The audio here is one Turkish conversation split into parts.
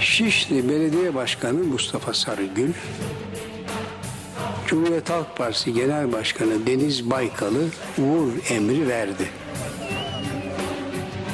Şişli Belediye Başkanı Mustafa Sarıgül, Cumhuriyet Halk Partisi Genel Başkanı Deniz Baykal'ı vur emri verdi.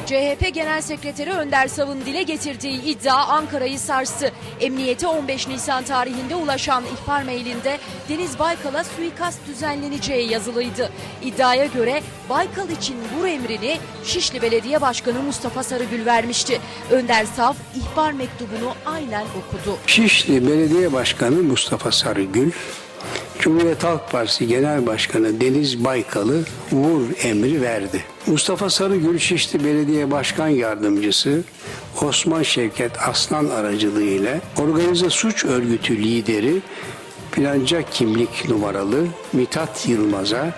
CHP Genel Sekreteri Önder Sav'ın dile getirdiği iddia Ankara'yı sarstı. Emniyete 15 Nisan tarihinde ulaşan ihbar mailinde Deniz Baykal'a suikast düzenleneceği yazılıydı. İddiaya göre Baykal için vur emrini Şişli Belediye Başkanı Mustafa Sarıgül vermişti. Önder Sav ihbar mektubunu aynen okudu. Şişli Belediye Başkanı Mustafa Sarıgül, Cumhuriyet Halk Partisi Genel Başkanı Deniz Baykal'ı vur emri verdi. Mustafa Sarıgül Şişli Belediye Başkan Yardımcısı Osman Şevket Aslan aracılığıyla organize suç örgütü lideri planca kimlik numaralı Mithat Yılmaz'a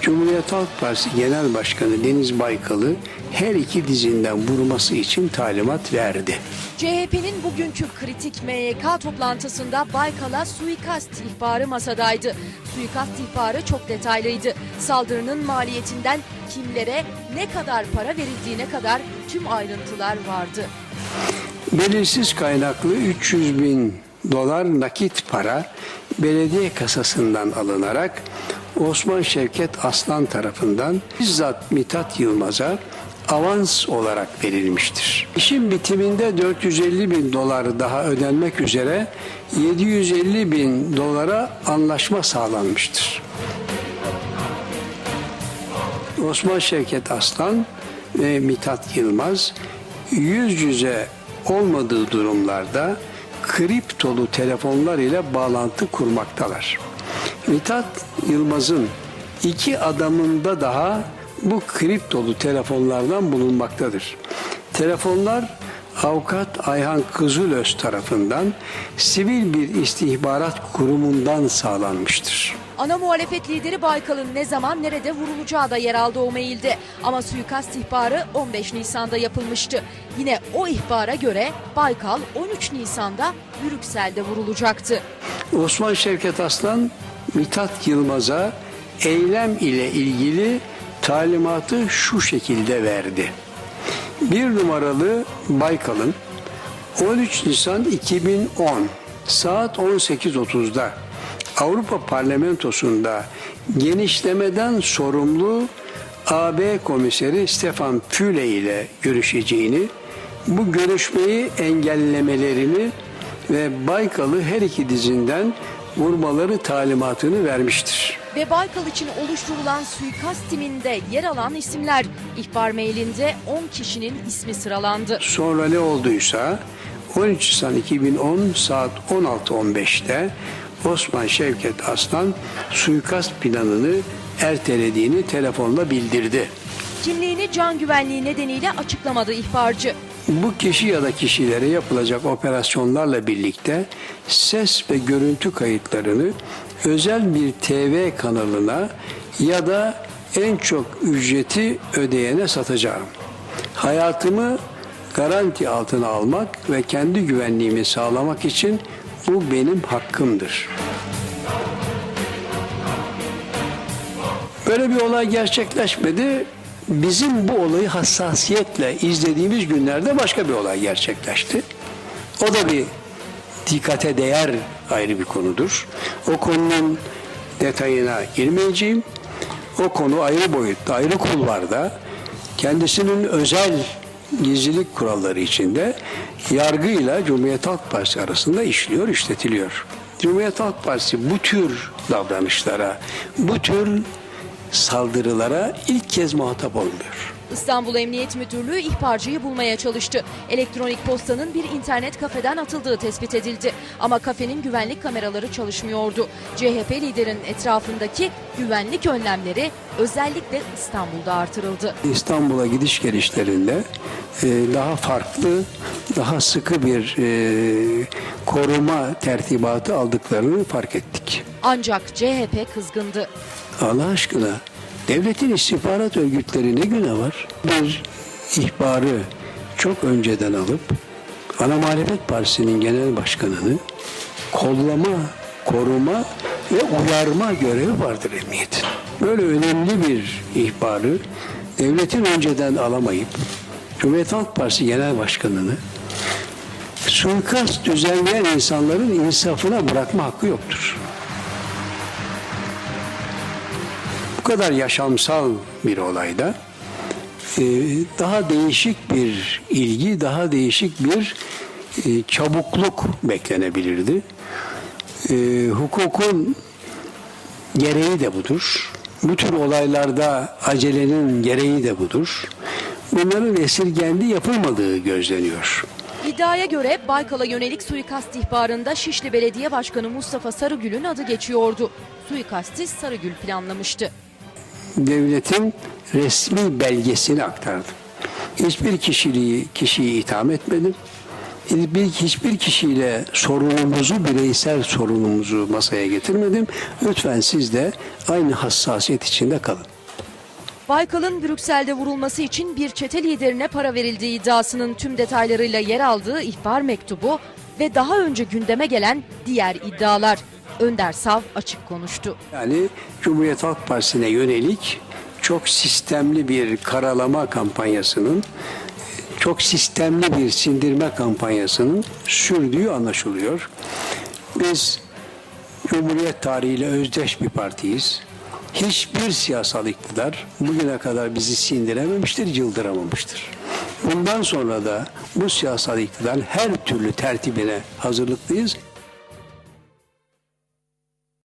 Cumhuriyet Halk Partisi Genel Başkanı Deniz Baykal'ı her iki dizinden vurması için talimat verdi. CHP'nin bugünkü kritik MYK toplantısında Baykal'a suikast ihbarı masadaydı. Suikast ihbarı çok detaylıydı. Saldırının maliyetinden kimlere ne kadar para verildiğine kadar tüm ayrıntılar vardı. Belirsiz kaynaklı 300 bin dolar nakit para belediye kasasından alınarak Osman Şevket Aslan tarafından bizzat Mithat Yılmaz'a avans olarak verilmiştir. İşin bitiminde 450 bin dolar daha ödenmek üzere 750 bin dolara anlaşma sağlanmıştır. Osman Şevket Aslan ve Mithat Yılmaz yüz yüze olmadığı durumlarda kriptolu telefonlar ile bağlantı kurmaktalar. Mithat Yılmaz'ın iki adamında daha bu kriptolu telefonlardan bulunmaktadır. Telefonlar avukat Ayhan Kızılöz tarafından sivil bir istihbarat kurumundan sağlanmıştır. Ana muhalefet lideri Baykal'ın ne zaman nerede vurulacağı da yer aldı o mailde. Ama suikast ihbarı 15 Nisan'da yapılmıştı. Yine o ihbara göre Baykal 13 Nisan'da Brüksel'de vurulacaktı. Osman Şevket Aslan Mithat Yılmaz'a eylem ile ilgili talimatı şu şekilde verdi. Bir numaralı Baykal'ın 13 Nisan 2010 saat 18.30'da Avrupa Parlamentosu'nda genişlemeden sorumlu AB komiseri Stefan Füle ile görüşeceğini, bu görüşmeyi engellemelerini ve Baykal'ı her iki dizinden vurmaları talimatını vermiştir. Ve Baykal için oluşturulan suikast timinde yer alan isimler ihbar mailinde 10 kişinin ismi sıralandı. Sonra ne olduysa 13 Nisan 2010 saat 16.15'te Osman Şevket Aslan suikast planını ertelediğini telefonla bildirdi. Kimliğini can güvenliği nedeniyle açıklamadı ihbarcı. Bu kişi ya da kişilere yapılacak operasyonlarla birlikte ses ve görüntü kayıtlarını özel bir TV kanalına ya da en çok ücreti ödeyene satacağım. Hayatımı garanti altına almak ve kendi güvenliğimi sağlamak için bu benim hakkımdır. Böyle bir olay gerçekleşmedi. Bizim bu olayı hassasiyetle izlediğimiz günlerde başka bir olay gerçekleşti. O da bir dikkate değer ayrı bir konudur. O konunun detayına girmeyeceğim. O konu ayrı boyutta, ayrı kulvarda kendisinin özel gizlilik kuralları içinde yargıyla Cumhuriyet Halk Partisi arasında işliyor, işletiliyor. Cumhuriyet Halk Partisi bu tür davranışlara, bu tür saldırılara ilk kez muhatap olmuyor. İstanbul Emniyet Müdürlüğü ihbarcıyı bulmaya çalıştı. Elektronik postanın bir internet kafeden atıldığı tespit edildi. Ama kafenin güvenlik kameraları çalışmıyordu. CHP liderinin etrafındaki güvenlik önlemleri özellikle İstanbul'da artırıldı. İstanbul'a gidiş gelişlerinde e, daha farklı, daha sıkı bir e, koruma tertibatı aldıklarını fark ettik. Ancak CHP kızgındı. Allah aşkına devletin istihbarat örgütleri ne güne var? Bir ihbarı çok önceden alıp Ana Muhalefet Partisi'nin genel başkanını kollama, koruma ve uyarma görevi vardır emniyetin. Böyle önemli bir ihbarı devletin önceden alamayıp Cumhuriyet Halk Partisi Genel Başkanı'nı suikast düzenleyen insanların insafına bırakma hakkı yoktur. Kadar yaşamsal bir olayda e, daha değişik bir ilgi, daha değişik bir e, çabukluk beklenebilirdi. E, hukukun gereği de budur. Bu tür olaylarda acelenin gereği de budur. Bunların esirgendi yapılmadığı gözleniyor. İddiaya göre Baykal'a yönelik suikast ihbarında Şişli Belediye Başkanı Mustafa Sarıgül'ün adı geçiyordu. Suikasti Sarıgül planlamıştı. Devletin resmi belgesini aktardım. Hiçbir kişiliği, kişiyi itham etmedim. Bir, hiçbir kişiyle sorunumuzu, bireysel sorunumuzu masaya getirmedim. Lütfen siz de aynı hassasiyet içinde kalın. Baykal'ın Brüksel'de vurulması için bir çete liderine para verildiği iddiasının tüm detaylarıyla yer aldığı ihbar mektubu ve daha önce gündeme gelen diğer iddialar. Önder Sav açık konuştu. Yani Cumhuriyet Halk Partisi'ne yönelik çok sistemli bir karalama kampanyasının, çok sistemli bir sindirme kampanyasının sürdüğü anlaşılıyor. Biz Cumhuriyet tarihiyle özdeş bir partiyiz. Hiçbir siyasal iktidar bugüne kadar bizi sindirememiştir, yıldıramamıştır. Bundan sonra da bu siyasal iktidar her türlü tertibine hazırlıklıyız.